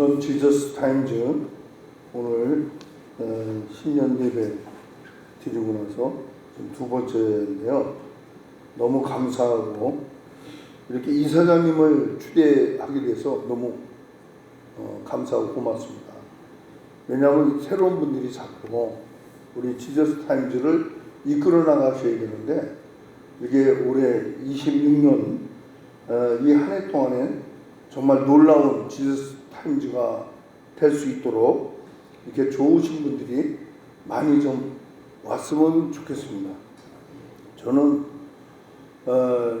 우선 지저스 타임즈 오늘 어, 신년 예배 드리고 나서 두 번째인데요. 너무 감사하고 이렇게 이사장님을 추대하게 돼서 너무 어, 감사하고 고맙습니다. 왜냐하면 새로운 분들이 자꾸 우리 지저스 타임즈를 이끌어 나가셔야 되는데 이게 올해 26년 어, 이한 해 동안에 정말 놀라운 지저스 타임즈가 될 수 있도록 이렇게 좋으신 분들이 많이 좀 왔으면 좋겠습니다. 저는 어,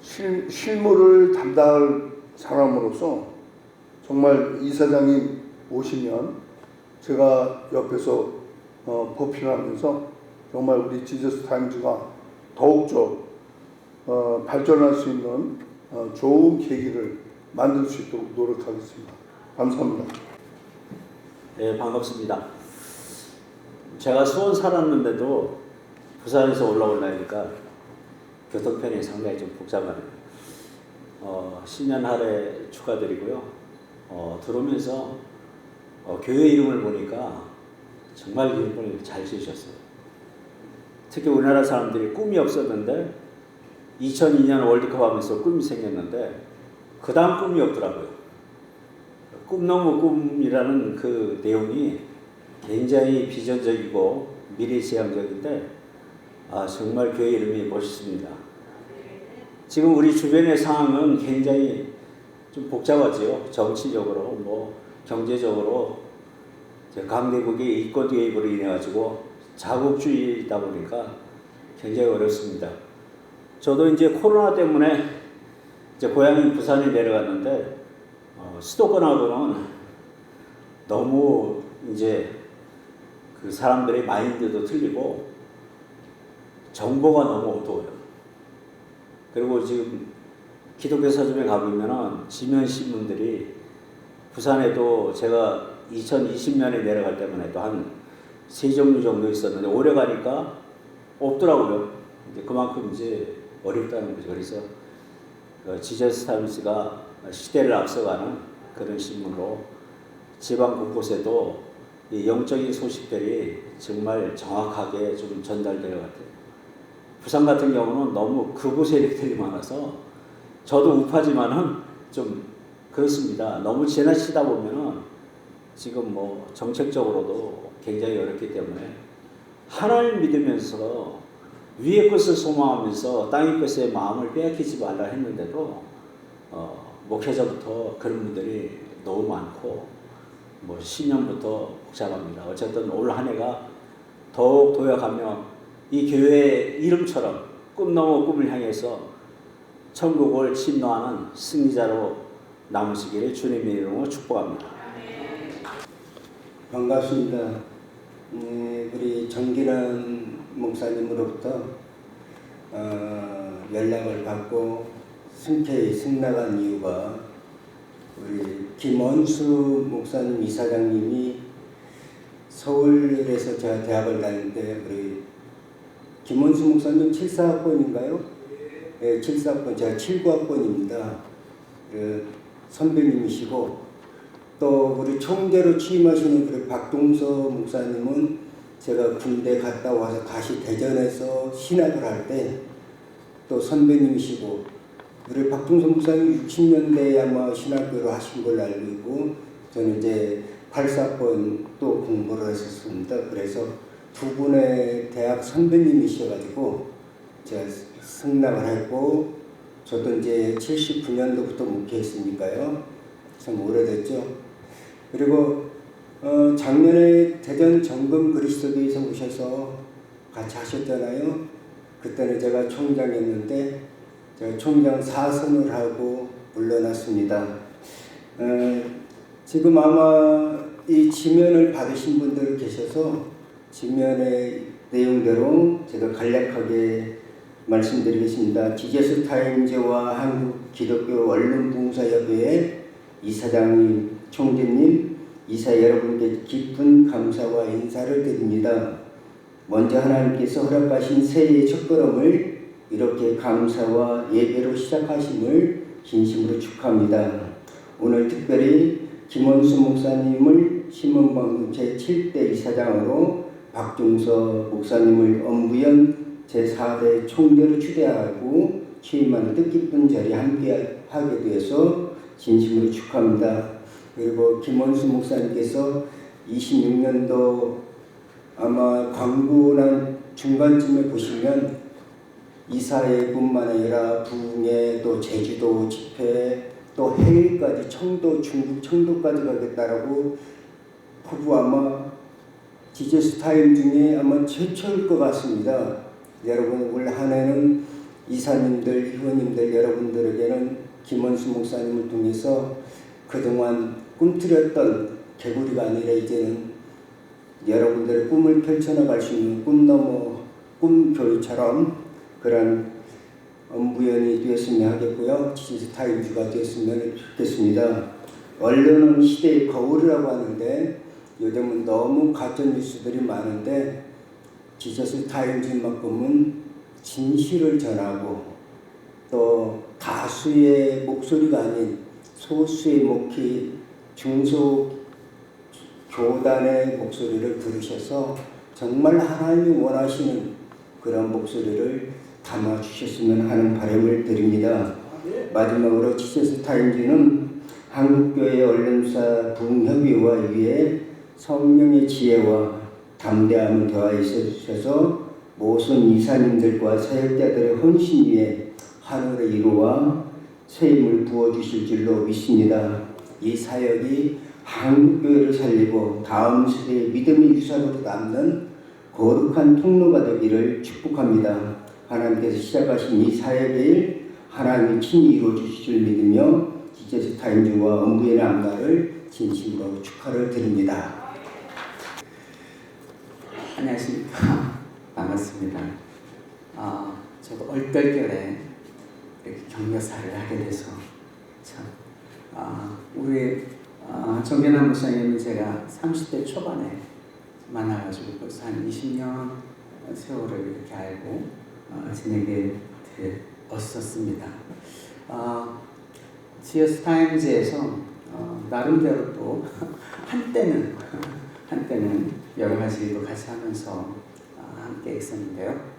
실, 실무를 담당할 사람으로서 정말 이사장님 오시면 제가 옆에서 어, 보필하면서 정말 우리 지저스 타임즈가 더욱더 어, 발전할 수 있는 어, 좋은 계기를 만들 수 있도록 노력하겠습니다. 감사합니다. 네, 반갑습니다. 제가 수원 살았는데도 부산에서 올라오려니까 교통편이 상당히 좀 복잡하네요. 어, 신년 할애 축하드리고요. 어, 들어오면서 어, 교회 이름을 보니까 정말 이름을 잘 지으셨어요. 특히 우리나라 사람들이 꿈이 없었는데 2002년 월드컵 하면서 꿈이 생겼는데 그 다음 꿈이 없더라고요. 꿈 넘어 꿈이라는 그 내용이 굉장히 비전적이고 미래지향적인데 아, 정말 교회 이름이 멋있습니다. 지금 우리 주변의 상황은 굉장히 좀 복잡하지요. 정치적으로, 뭐 경제적으로 강대국의 이권 개입으로 인해 가지고 자국주의다 보니까 굉장히 어렵습니다. 저도 이제 코로나 때문에 이제 고향인 부산에 내려갔는데 어, 수도권하고는 너무 이제 그 사람들의 마인드도 틀리고 정보가 너무 어두워요. 그리고 지금 기독교 서점에 가보면은 지면 신문들이 부산에도 제가 2020년에 내려갈 때만 해도 한 세 종류 정도 있었는데 오래 가니까 없더라고요. 이제 그만큼 이제 어렵다는 거죠. 그래서 그 지저스 타임스가 시대를 앞서가는 그런 신문으로 지방 곳곳에도 이 영적인 소식들이 정말 정확하게 좀 전달될 것 같아요. 부산 같은 경우는 너무 극우 세력들이 많아서 저도 우파지만은 좀 그렇습니다. 너무 지나치다 보면은 지금 뭐 정책적으로도 굉장히 어렵기 때문에 하나님 믿으면서 위의 것을 소망하면서 땅의 것에 마음을 빼앗기지 말라 했는데도 어, 목회자부터 그런 분들이 너무 많고 뭐 신년부터 복잡합니다. 어쨌든 올 한 해가 더욱 도약하며 이 교회 이름처럼 꿈 넘어 꿈을 향해서 천국을 침노하는 승리자로 남으시기를 주님의 이름으로 축복합니다. 반갑습니다. 네, 우리 정기란 목사님으로부터 어, 연락을 받고 승태히 승낙한 이유가 우리 김원수 목사님 이사장님이 서울에서 제가 대학을 때 우리 김원수 목사님 74학번인가요? 네, 74학번 제가 79학번입니다. 그 선배님이시고 또 우리 총대로 취임하시는 그 박동서 목사님은 제가 군대 갔다 와서 다시 대전에서 신학을 할 때 또 선배님이시고 우리 박동서 목사님 60년대에 아마 신학교를 하신 걸로 알고 있고 저는 이제 84번 또 공부를 했었습니다. 그래서 두 분의 대학 선배님이셔가지고 제가 승낙을 했고 저도 이제 79년도부터 목회했으니까요. 참 오래됐죠. 그리고 어, 작년에 대전 정금 그리스도교에서 오셔서 같이 하셨잖아요. 그때는 제가 총장이었는데 제가 총장 사선을 하고 물러났습니다. 어, 지금 아마 이 지면을 받으신 분들 계셔서 지면의 내용대로 제가 간략하게 말씀드리겠습니다. 지제스 타임즈와 한국 기독교 언론봉사협회의 이사장님, 총재님, 이사 여러분께 깊은 감사와 인사를 드립니다. 먼저 하나님께서 허락하신 새해의 첫걸음을 이렇게 감사와 예배로 시작하심을 진심으로 축하합니다. 오늘 특별히 김원수 목사님을 신문방송 제7대 이사장으로 박종서 목사님을 엄부연 제4대 총재로 추대하고 취임한 뜻깊은 자리에 함께 하게 되어서 진심으로 축하합니다. 그리고 김원수 목사님께서 26년도 아마 광고나 중간쯤에 보시면 이사회뿐만 아니라 부흥회 또 제주도 집회 또 해외까지 청도 중국 청도까지 가겠다라고 포부 아마 지저스 타임 중에 아마 최초일 것 같습니다. 여러분 올 한해는 이사님들, 회원님들 여러분들에게는 김원수 목사님을 통해서 그동안 꿈틀었던 개구리가 아니라 이제는 여러분들의 꿈을 펼쳐나갈 수 있는 꿈 넘어 꿈교회처럼 그런 엄부연이 되었으면 하겠고요. 타임즈가 되었으면 좋겠습니다. 언론은 시대의 거울이라고 하는데 요즘은 너무 가짜 뉴스들이 많은데 지저스 타임즈만큼은 진실을 전하고 또 다수의 목소리가 아닌 소수의 목회 중소 교단의 목소리를 들으셔서 정말 하나님이 원하시는 그런 목소리를 담아 주셨으면 하는 바람을 드립니다. 마지막으로 지저스 타임즈는 한국교회 언론사 부흥협의회와 위에 성령의 지혜와 담대함을 더하여 주셔서 모든 이사님들과 사역자들의 헌신 위에 하늘의 이루와 새 힘을 부어주실 줄로 믿습니다. 이 사역이 한국교회를 살리고 다음 세대의 믿음의 유산으로 남는 거룩한 통로가 되기를 축복합니다. 하나님께서 시작하신 이 사역의 일 하나님이 친히 이루어 주실 줄 믿으며 지저스 타임즈와 엄부의 남나를 진심으로 축하를 드립니다. 안녕하십니까. 반갑습니다. 아, 저도 얼떨결에 이렇게 격려사를 하게 돼서 참, 아, 우리 아, 정gen한 목사님은 제가 30대 초반에 만나가지고 벌써 한 20년 세월을 이렇게 알고 아, 지내게 되었었습니다. 아, 지어스 타임즈에서 어, 나름대로 또 한때는 한때는 여러 가지 일도 같이 하면서 아, 함께 있었는데요.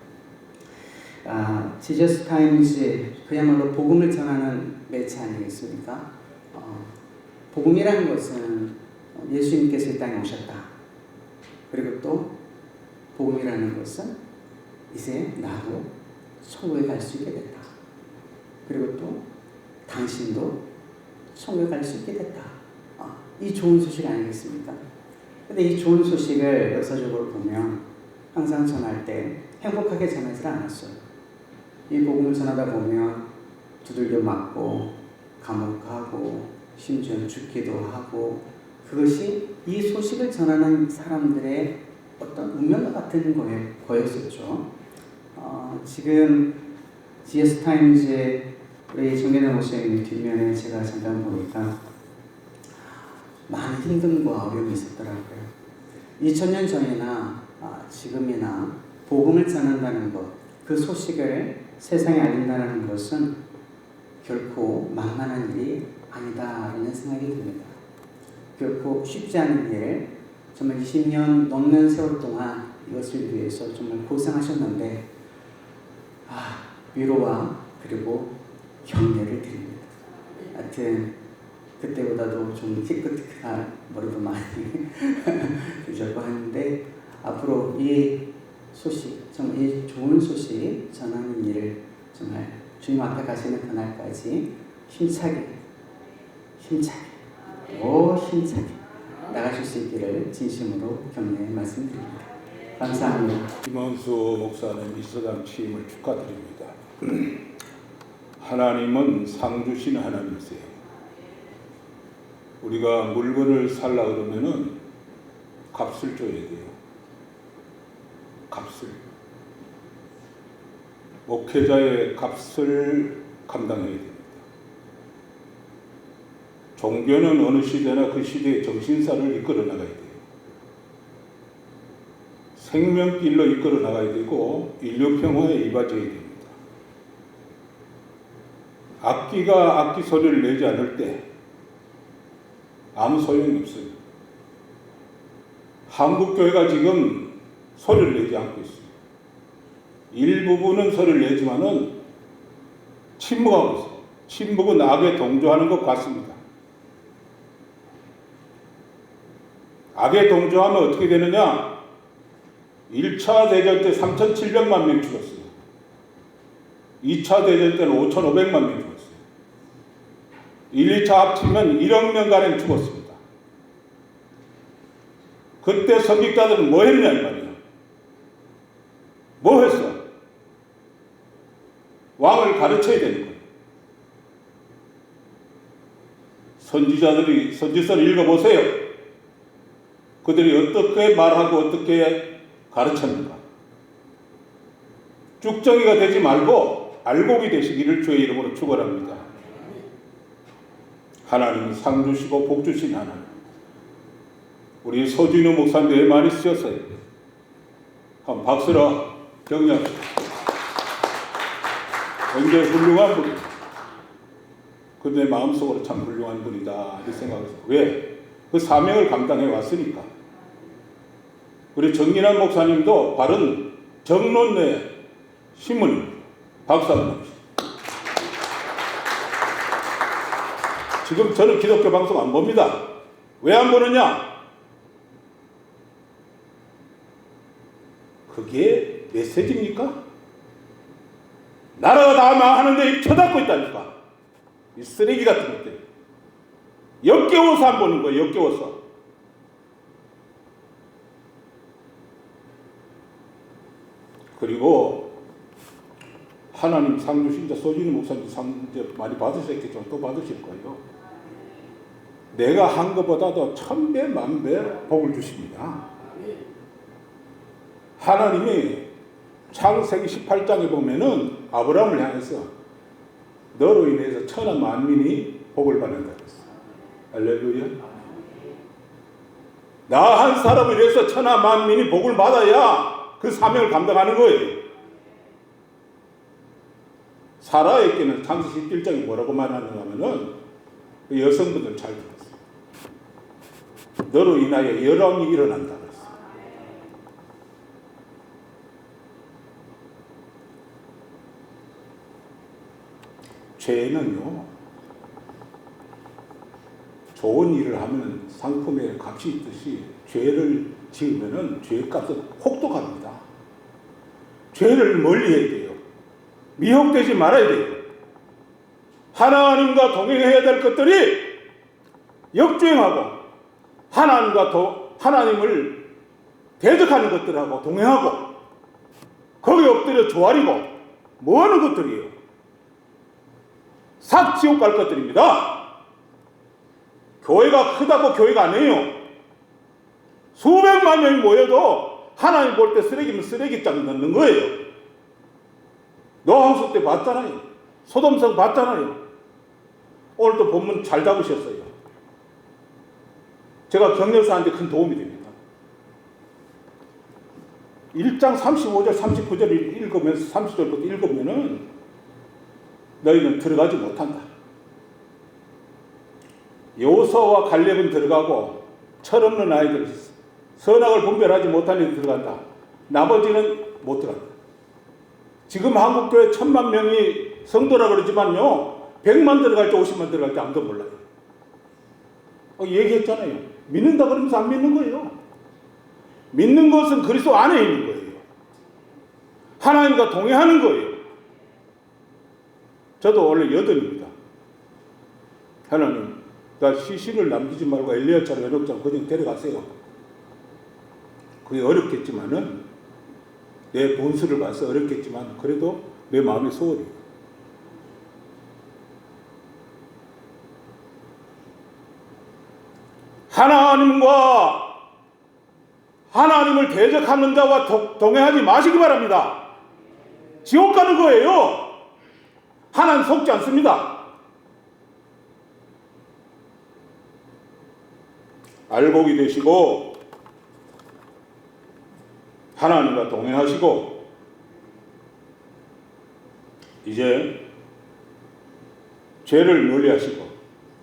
아, 지저스 타임즈 그야말로 복음을 전하는 매체 아니겠습니까? 어, 복음이라는 것은 예수님께서 이 땅에 오셨다. 그리고 또 복음이라는 것은 이제 나도 천국에 갈 수 있게 됐다. 그리고 또 당신도 천국에 갈 수 있게 됐다. 아, 이 좋은 소식 아니겠습니까? 근데 이 좋은 소식을 역사적으로 보면 항상 전할 때 행복하게 전하지 않았어요. 이 복음을 전하다 보면 두들겨 맞고 감옥 가고 심지어 죽기도 하고 그것이 이 소식을 전하는 사람들의 어떤 운명과 같은 거에, 거였었죠. 어, 지금 GS 타임즈의 정gen한 목사님 뒷면에 제가 잠깐 보니까 많은 힘듦과 어려움이 있었더라고요. 2000년 전이나 아, 지금이나 복음을 전한다는 것, 그 소식을 세상에 알린다는 것은 결코 만만한 일이 아니다라는 생각이 듭니다. 결코 쉽지 않은 일, 정말 20년 넘는 세월 동안 이것을 위해서 정말 고생하셨는데 아, 위로와 그리고 격려를 드립니다. 하여튼 그때보다도 좀 티끌티끌한 머리도 많이 주셨고 하는데 앞으로 이 소식, 정말 이 좋은 소식 전하는 일을 정말 주님 앞에 가시는 그날까지 힘차게, 힘차게, 오 힘차게 나가실 수 있기를 진심으로 격려의 말씀드립니다. 감사합니다. 김원수 목사님 이사장 취임을 축하드립니다. 하나님은 상 주신 하나님이세요. 우리가 물건을 살라 그러면은 값을 줘야 돼요. 값을. 목회자의 값을 감당해야 됩니다. 종교는 어느 시대나 그 시대의 정신사를 이끌어 나가야 돼요. 생명길로 이끌어 나가야 되고 인류 평화에 이바져야 됩니다. 악기가 악기 소리를 내지 않을 때 아무 소용이 없어요. 한국 교회가 지금 소리를 내지 않고 있어요. 일부분은 소리를 내지만은 침묵하고 있어요. 침묵은 악에 동조하는 것 같습니다. 악에 동조하면 어떻게 되느냐? 1차 대전 때 3,700만 명 죽었어요. 2차 대전 때는 5,500만 명 죽었어요. 1, 2차 합치면 1억 명가량 죽었습니다. 그때 선기자들은 뭐 했냐 이 말이야. 뭐 했어? 왕을 가르쳐야 되는 거예요. 선지자들이 선지서를 읽어보세요. 그들이 어떻게 말하고 어떻게 가르쳤는가. 쭉정이가 되지 말고 알곡이 되시기를 주의 이름으로 축원합니다. 하나님 상 주시고 복 주신 하나님. 우리 소진우 목사님들 많이 쓰셨어요. 한 박수로 격려합니다. 굉장히 훌륭한 분. 근데 마음속으로 참 훌륭한 분이다 이렇게 생각했어요. 왜? 그 사명을 감당해 왔으니까. 우리 정진환 목사님도 바른 정론내 신문 박수 한번 합시다. 지금 저는 기독교 방송 안 봅니다. 왜 안 보느냐? 그게 메시지입니까? 나라가 다 망하는데 쳐닫고 있다니까. 이 쓰레기 같은 것들. 역겨워서 안 보는 거예요, 역겨워서. 그리고 하나님 상 주신 자 소진이 목사님 상 이제 많이 받으셨겠지만 또 받으실 거예요. 내가 한 것보다도 천배 만배 복을 주십니다. 하나님이 창세기 18장에 보면은 아브라함을 향해서 너로 인해서 천하 만민이 복을 받는다 그랬어. 할렐루야. 나 한 사람을 위해서 천하 만민이 복을 받아야 그 사명을 감당하는 거예요. 사라에게는 창세기 11장이 뭐라고 말하는가 하면은 그 여성분들 잘 들었어요. 너로 인하여 여러움이 일어난다 그랬어. 죄는요, 좋은 일을 하면 상품에 값이 있듯이 죄를 지으면은 죄값은 혹독합니다. 죄를 멀리 해야 돼요. 미혹되지 말아야 돼요. 하나님과 동행해야 될 것들이 역주행하고 하나님과 도, 하나님을 대적하는 것들하고 동행하고 거기에 엎드려 조아리고 뭐 하는 것들이에요? 삭 지옥 갈 것들입니다. 교회가 크다고 교회가 아니에요. 수백만 명이 모여도 하나님 볼 때 쓰레기면 쓰레기장에 넣는 거예요. 노항수 때 봤잖아요. 소돔성 봤잖아요. 오늘도 본문 잘 잡으셨어요. 제가 경력사한테 큰 도움이 됩니다. 1장 35절, 39절을 읽으면서 30절부터 읽으면은 너희는 들어가지 못한다. 요서와 갈렙은 들어가고 철없는 아이들, 선악을 분별하지 못하는 애 들어간다. 나머지는 못 들어간다. 지금 한국교회 천만 명이 성도라 그러지만요, 백만 들어갈 때, 오십만 들어갈 때 아무도 몰라요. 어, 얘기했잖아요. 믿는다 그러면서 안 믿는 거예요. 믿는 것은 그리스도 안에 있는 거예요. 하나님과 동행하는 거예요. 저도 원래 여든입니다. 하나님, 나 시신을 남기지 말고 엘리야처럼 외롭자로 그냥 데려가세요. 그게 어렵겠지만은 내 본수를 봐서 어렵겠지만 그래도 내 마음이 소원이에요. 하나님과 하나님을 대적하는 자와 도- 동행하지 마시기 바랍니다. 지옥 가는 거예요. 하나님 속지 않습니다. 알곡이 되시고 하나님과 동행하시고 이제 죄를 멀리하시고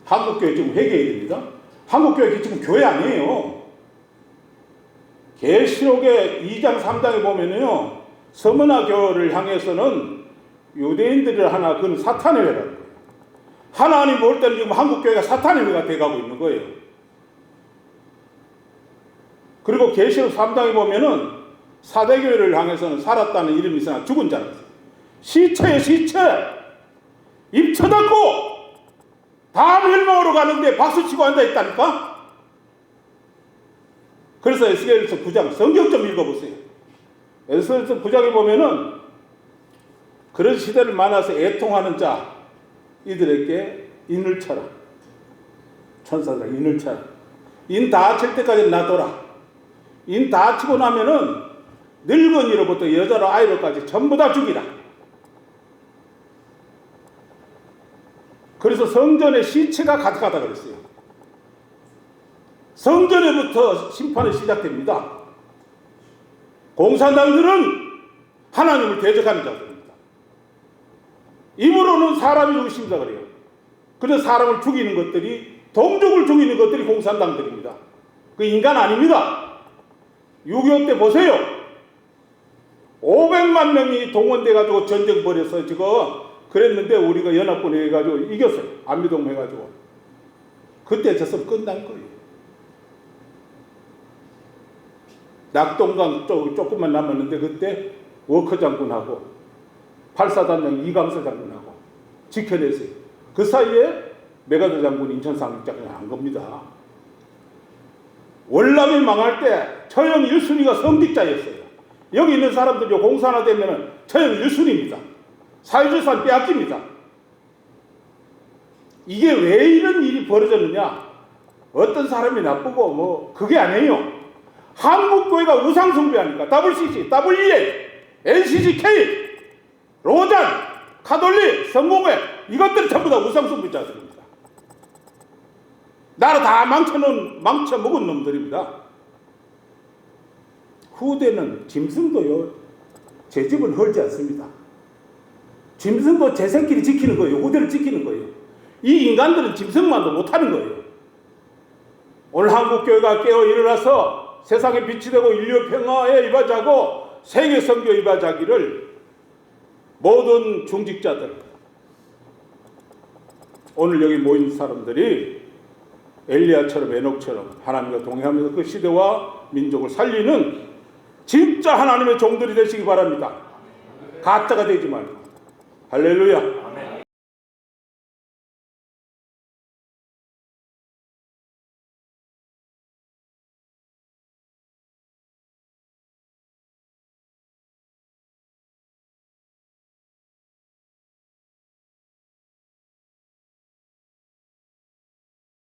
한국교회 지금 회개해야 됩니다. 한국교회 지금 교회 아니에요. 계시록의 2장 3장에 보면은요. 서머나 교를 향해서는 유대인들을 하나 그건 사탄의 회라는 거예요. 하나님 볼 때는 지금 한국 교회가 사탄의 회가 돼가고 있는 거예요. 그리고 계시록 3장에 보면은 사대교회를 향해서는 살았다는 이름이 있으나 죽은 자는 시체의 시체 입 쳐닫고 다 멸망으로 가는데 박수치고 앉아있다니까 그래서 에스겔서 9장 성경 좀 읽어보세요 에스겔서 9장에 보면은 그런 시대를 만나서 애통하는 자 이들에게 인을 쳐라 천사들 인을 쳐라 인 다 칠 때까지 놔둬라 인 다 치고 나면은 늙은이로부터 여자로 아이로까지 전부 다 죽이라 그래서 성전에 시체가 가득하다 그랬어요. 성전에부터 심판이 시작됩니다. 공산당들은 하나님을 대적하는 자들 입으로는 사람이 의심다 그래요. 그래서 사람을 죽이는 것들이 동족을 죽이는 것들이 공산당들입니다. 그 인간 아닙니다. 6.25 때 보세요. 500만 명이 동원돼 가지고 전쟁 벌여서 지금 그랬는데 우리가 연합군 해가지고 이겼어요. 안미동 해가지고. 그때 졌으면 끝난 거예요. 낙동강 쪽 조금만 남았는데 그때 워커 장군하고 팔사단장 이감서 장군하고 지켜냈어요. 그 사이에 메가더 장군 인천상륙작전을 한 겁니다. 월남이 망할 때 처형 1순위가 성직자였어요. 여기 있는 사람들이 공산화 되면 처형 1순위입니다. 사유재산 빼앗깁니다. 이게 왜 이런 일이 벌어졌느냐? 어떤 사람이 나쁘고 뭐 그게 아니에요. 한국교회가 우상 숭배하니까 WCC, WEA, NCGK, 로잔, 카톨릭, 성공회 이것들 전부 다 우상 숭배자들입니다. 나라 다 망쳐놓은 망쳐먹은 놈들입니다. 후대는 짐승도요 제 집은 헐지 않습니다. 짐승도 제 새끼를 지키는 거예요. 후대를 지키는 거예요. 이 인간들은 짐승만도 못하는 거예요. 오늘 한국교회가 깨어 일어나서 세상에 빛이 되고 인류 평화에 이바지하고 세계 선교 이바지하기를 모든 중직자들 오늘 여기 모인 사람들이 엘리야처럼 에녹처럼 하나님과 동행하면서 그 시대와 민족을 살리는 진짜 하나님의 종들이 되시기 바랍니다. 가짜가 되지 말고 할렐루야.